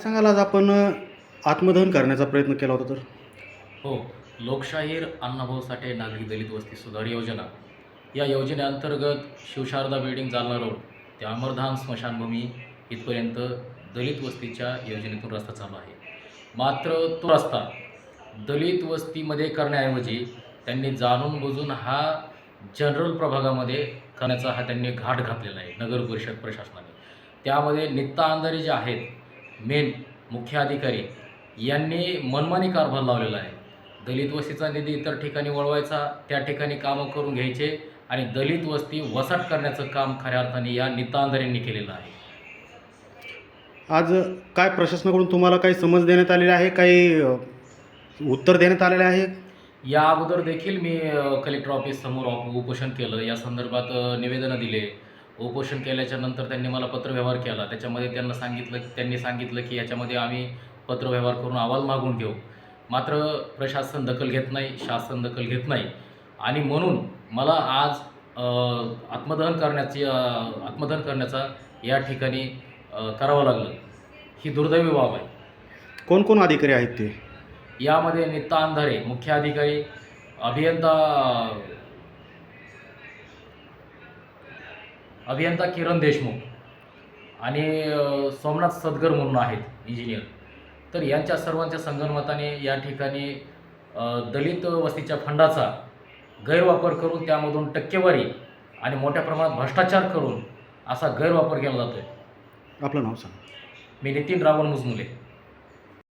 सांगाल आज आपण आत्मदहन करण्याचा प्रयत्न केला होता तर? हो. लोकशाहीर अण्णाभाऊ साठे नागरिक दलित वस्ती सुधार योजना. या योजनेअंतर्गत शिवशारदा बिल्डिंग जालना रोड ते अमरधाम स्मशानभूमी इथपर्यंत दलित वस्तीच्या योजनेतून रस्ता चालू आहे. मात्र तो रस्ता दलित वस्तीमध्ये करण्याऐवजी त्यांनी जाणून बुजून हा जनरल प्रभागामध्ये करण्याचा हा त्यांनी घाट घातलेला आहे नगर परिषद प्रशासनाने. त्यामध्ये नित्ता अंधारे जे आहेत मेन मुख्य अधिकारी यांनी मनमानी कारभार लावलेला आहे. दलित वस्तीचा निधी इतर ठिकाणी वळवायचा त्या ठिकाणी कामं करून घ्यायचे आणि दलित वस्ती वसाट करण्याचं काम खऱ्या अर्थाने या नित्ता अंधारेंनी केलेलं आहे. आज काय प्रशासनाकडून तुम्हाला काही समज देण्यात आलेली आहे? काही उत्तर देण्यात आलेले आहे? या अगोदर देखील मी कलेक्टर ऑफिस समोर उपोषण केलं. या संदर्भात निवेदनं दिले. उपोषण केल्याच्यानंतर त्यांनी मला पत्रव्यवहार केला. त्याच्यामध्ये त्यांना सांगितलं त्यांनी सांगितलं की याच्यामध्ये आम्ही पत्रव्यवहार करून अहवाल मागून घेऊ. मात्र प्रशासन दखल घेत नाही शासन दखल घेत नाही. आणि म्हणून मला आज आत्मदहन करण्याची आत्मदहन करण्याचा या ठिकाणी करावं लागलं. ही दुर्दैवी बाब आहे. कोण कोण अधिकारी आहेत ते? यामध्ये नित्ता अंधारे मुख्य अधिकारी अभियंता अभियंता किरण देशमुख आणि सोमनाथ सदगर म्हणून आहेत इंजिनियर तर यांच्या सर्वांच्या संगनमताने या ठिकाणी दलित वस्तीच्या फंडाचा गैरवापर करून त्यामधून टक्केवारी आणि मोठ्या प्रमाणात भ्रष्टाचार करून असा गैरवापर केला जातो आहे आपलं नाव सांगा. मी नितीन रावण मुजमुले.